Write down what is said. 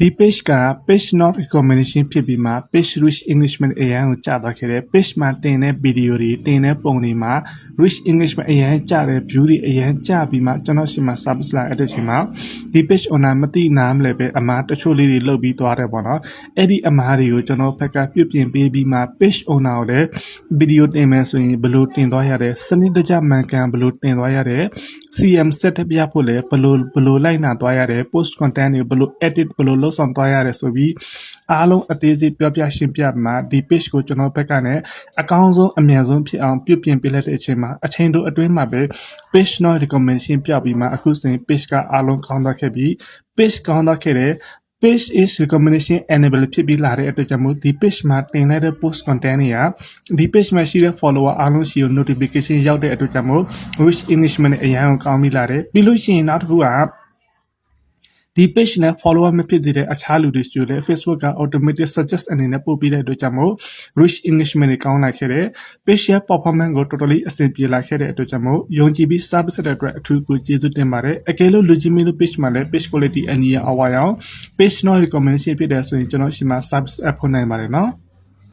ဒီ page က page not recommendation ဖြစ်ပြီးမှ page reach englishment အရန်ကိုကြာသွားခဲ့တယ် page မှာတင်တဲ့ video တွေတင်တဲ့ပုံတွေမှာ reach englishment အရန်ကြာတဲ့ view တွေအရန်ကြာပြီးမှကျွန်တော်ရှိမှ service လာအဲ့တဲ့ချိန်မှာဒီ page owner မသိနားမလဲပဲအမားတချို့လေးတွေလုတ်ပြီးသွားတယ်ပေါ့နော်အဲ့ဒီအမားတွေကိုကျွန်တော်ဘက်ကပြုတ်ပြင်ပေးပြီးမှ page owner ကိုလည်း video တင်မယ်ဆိုရင်ဘယ်လိုတင်သွားရတယ်စနစ်တကျမှန်ကန်ဘယ်လိုတင်သွားရတယ် CM setup ရဖို့လည်းဘယ်လိုဘယ်လိုလိုက်နာသွားရတယ် post content တွေဘယ်လို edit ဘယ်လိုလုပ်ဆောင်သွားရတယ်ဆိုပြီးအားလုံးအသေးစိတ်ပြောပြရှင်းပြမှာဒီ page ကိုကျွန်တော်ဘက်ကနဲ့အကောင်းဆုံးအမြန်ဆုံးဖြစ်အောင်ပြုပြင်ပေးလိုက်တဲ့အချိန်မှာအချိန်တို့အတွင်းမှာပဲ page not recommendation ပြပြီးမှအခုဆိုရင် page ကအားလုံးကောင်းသွားခဲ့ပြီ page ကောင်းသွားခဲ့တယ် page is recommendation enable ဖြစ်ပြီးလာတဲ့အတွက်ကြောင့်မို့ဒီ page မှာတင်လိုက်တဲ့ post content တွေကဒီ page မှာရှိတဲ့ follower အားလုံးရှိကို notification ရောက်တဲ့အတွက်ကြောင့်မို့ reach engagement နဲ့အရင်ကောင်းပြီးလာတယ်ပြီးလို့ရှိရင်နောက်တစ်ခုက ဒီ page နဲ့ follower မဖြစ်သေးတဲ့အခြားလူတွေရှိတယ် Facebook က automatic suggest အနေနဲ့ပို့ပေးတဲ့အတွက်ကြောင့်မို့ reach engagement တွေကောင်းလာခဲ့တယ် page ရဲ့ performance ကို totally အဆင်ပြေလာခဲ့တဲ့အတွက်ကြောင့်မို့ယုံကြည်ပြီး service တဲ့အတွက်အထူးကိုကျေးဇူးတင်ပါတယ်အကယ်လို့လူကြီးမင်းတို့ page မှာလည်း page quality အနည်းအဝါရောင် page not recommendation ဖြစ်တယ်ဆိုရင်ကျွန်တော်ရှိမှာ service app ဖွင့်နိုင်ပါတယ်နော်